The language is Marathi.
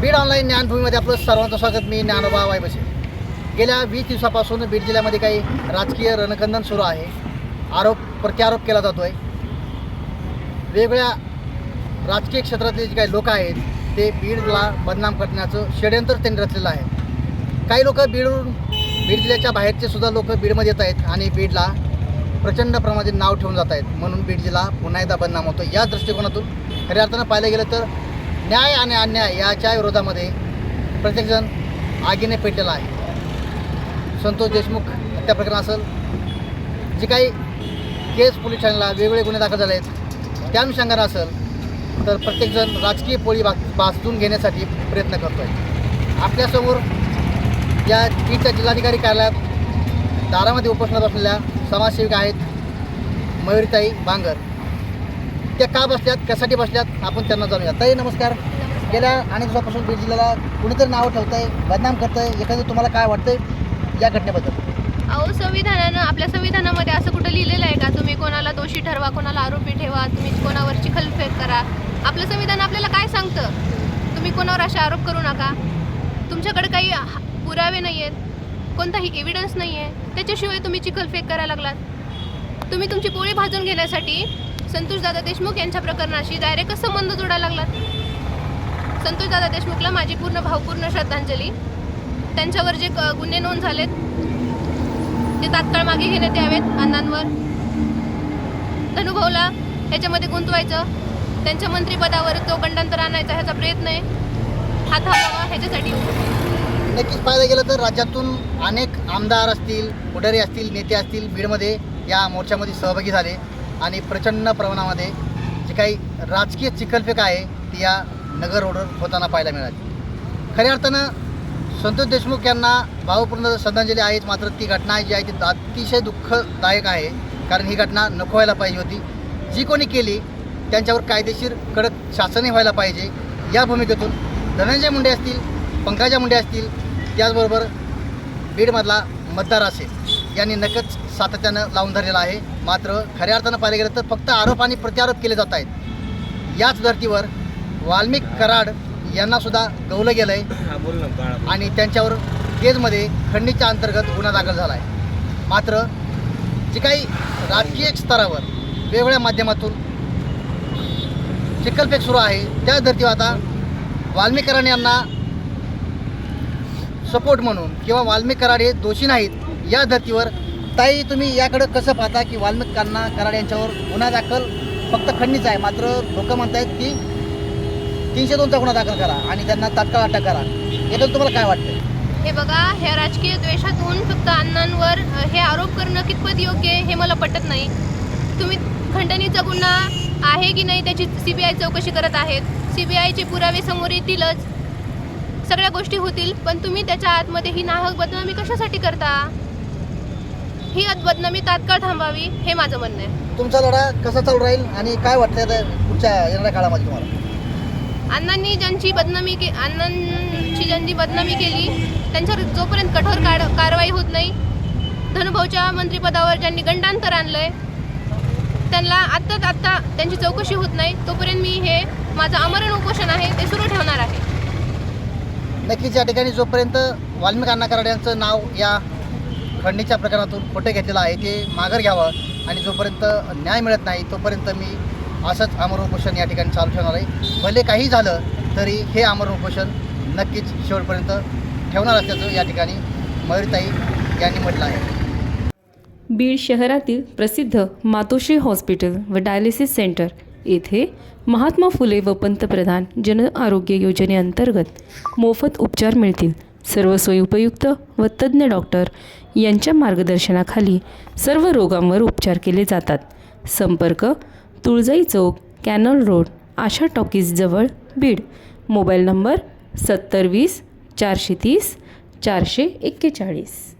बीड ऑनलाईन ज्ञानभूमीमध्ये आपलं सर्वांचं स्वागत. मी ज्ञानोबा वायबसे गेल्या वीस दिवसापासून बीड जिल्ह्यामध्ये काही राजकीय रणकंदन सुरू आहे. आरोप प्रत्यारोप केला जातो आहे वेगवेगळ्या राजकीय क्षेत्रातले जे काही लोक आहेत ते बीडला बदनाम करण्याचं षडयंत्र त्यांनी रचलेलं आहे. काही लोक बीडवरून बीड जिल्ह्याच्या बाहेरचे सुद्धा लोक बीडमध्ये येत आहेत आणि बीडला प्रचंड प्रमाणात नाव ठेवून जात आहेत. म्हणून बीड जिल्हा पुन्हा एकदा बदनाम होतो या दृष्टिकोनातून खऱ्या अर्थानं पाहिलं गेलं तर न्याय आणि अन्याय याच्या विरोधामध्ये प्रत्येकजण आगीने पेटलेला आहे. संतोष देशमुख हत्या प्रकरण असेल जे काही केस पोलीस ठाण्याला वेगवेगळे गुन्हे दाखल झाले आहेत त्या अनुषंगानं असेल तर प्रत्येकजण राजकीय पोळी बा भाजून घेण्यासाठी प्रयत्न करतो आहे आपल्यासमोर या बीडच्या जिल्हाधिकारी कार्यालयात दारामध्ये उपस्थित असलेल्या समाजसेविका आहेत मयुरीताई बांगर. त्या का बसल्यात कशासाठी बसल्यात आपण त्यांना जाणूया. ताई नमस्कार. गेल्या अनेक दिवसापासून बीड जिल्ह्याला कुणीतरी नावं ठेवतंय बदनाम करतंय. एखादं तुम्हाला काय वाटतंय या घटनेबद्दल? अहो संविधानानं आपल्या संविधानामध्ये असं कुठं लिहिलेलं आहे का? तुम्ही कोणाला दोषी ठरवा कोणाला आरोपी ठेवा तुम्ही कोणावर चिखलफेक करा? आपलं संविधान आपल्याला काय सांगतं? तुम्ही कोणावर असे आरोप करू नका? तुमच्याकडे काही हा- पुरावे नाही आहेत कोणताही एव्हिडन्स नाही आहे त्याच्याशिवाय तुम्ही चिखलफेक करायला लागलात. तुम्ही तुमची पोळी भाजून घेण्यासाठी संतोषदादा देशमुख यांच्या प्रकरणाशी डायरेक्ट संबंध जोडायला लागलात? संतोषदादा देशमुखला माझी पूर्ण भावपूर्ण श्रद्धांजली. त्यांच्यावर जे क- गुन्हे नोंद झालेत ते तात्काळ मागे घेण्यात यावेत अण्णांवर. धनुभाऊला ह्याच्यामध्ये गुंतवायचं त्यांच्या मंत्रिपदावर तो गंडांतर आणायचा ह्याचा प्रयत्न आहे. हा थांबावा ह्याच्यासाठी. नक्कीच पाहायला गेलं तर राज्यातून अनेक आमदार असतील पुढारी असतील नेते असतील बीडमध्ये या मोर्चामध्ये सहभागी झाले. आणि प्रचंड प्रमाणामध्ये जे काही राजकीय चिखलफेक आहे ती या नगर रोडवर होताना पाहायला मिळाली. खऱ्या अर्थानं संतोष देशमुख यांना भावपूर्ण श्रद्धांजली आहेच मात्र ती घटना जी आहे ती अतिशय दुःखदायक आहे कारण ही घटना नको व्हायला पाहिजे होती. जी कोणी केली त्यांच्यावर कायदेशीर कडक शासनही व्हायला पाहिजे. या भूमिकेतून धनंजय मुंडे असतील पंकजा मुंडे असतील त्याचबरोबर बीडमधला मतदार असेल. यांनी नकच सातत्यानं लावून धरलेला आहे. मात्र खऱ्या अर्थानं पाहिलं गेलं तर फक्त आरोप आणि प्रत्यारोप केले जात आहेत. याच धर्तीवर वाल्मिक कराड यांना सुद्धा गवलं गेलं आहे आणि त्यांच्यावर केजमध्ये खंडणीच्या अंतर्गत गुन्हा दाखल झाला आहे मात्र जे काही राजकीय स्तरावर वेगवेगळ्या माध्यमातून चिखलफेक सुरू आहे त्या धर्तीवर आता वाल्मिक कराड यांना सपोर्ट म्हणून किंवा वाल्मिक कराड हे दोषी नाहीत या धर्तीवर. ताई तुम्ही याकडं कसं पाहता की वाल्मिकांना कराड यांच्यावर गुन्हा दाखल? फक्त खंडणीचा आहे मात्र लोक म्हणत आहेत की तीनशे दोनचा गुन्हा दाखल करा आणि त्यांना तात्काळ अटक करा. याच्यात तुम्हाला काय वाटतं हे बघा ह्या राजकीय द्वेषातून फक्त अण्णांवर हे आरोप करणं कितपत योग्य आहे हे मला पटत नाही. तुम्ही खंडणीचा गुन्हा आहे की नाही त्याची सी बी आय चौकशी करत आहेत. सी बी आयचे पुरावे समोर येतीलच. सगळ्या गोष्टी होतील पण तुम्ही त्याच्या आतमध्ये ही नाहक बदनामी कशासाठी करता? ही बदनामी तात्काळ थांबावी हे माझं म्हणणं आहे. तुमचा लढा कसा चालू राहील आणि काय वाटतं आता पुढच्या येणाऱ्या काळामध्ये तुम्हाला? अण्णांनी ज्यांची बदनामी के अण्णांची ज्यांची बदनामी केली त्यांच्यावर जोपर्यंत कठोर कार कारवाई होत नाही धनुभाऊच्या मंत्रिपदावर ज्यांनी गंडांतर आणलंय त्यांना आत्ताच आत्ता त्यांची चौकशी होत नाही तोपर्यंत मी हे माझं आमरण उपोषण आहे ते सुरू ठेवणार आहे. नक्कीच या ठिकाणी जोपर्यंत वाल्मिक अण्णा कराड यांचं नाव या खंडणीच्या प्रकरणातून खोटे घेतलेलं आहे ते माघार घ्यावं आणि जोपर्यंत न्याय मिळत नाही तोपर्यंत मी असंच अमर उपोषण या ठिकाणी चालू ठेवणार आहे. भले काही झालं तरी हे अमर उपोषण नक्कीच शेवटपर्यंत ठेवणार असल्याचं या ठिकाणी मयुरताई यांनी म्हटलं आहे. बीड शहरातील प्रसिद्ध मातोश्री हॉस्पिटल व डायलिसिस सेंटर येथे महात्मा फुले व पंतप्रधान जन आरोग्य योजनेअंतर्गत मोफत उपचार मिळतील. सर्व सोयी उपयुक्त व तज्ज्ञ डॉक्टर यांच्या मार्गदर्शनाखाली सर्व रोगांवर उपचार केले जातात. संपर्क तुळजाई चौक कॅनल रोड आशा टॉकीजजवळ बीड. मोबाईल नंबर सत्तर वीस चारशे तीस चारशे एक्केचाळीस.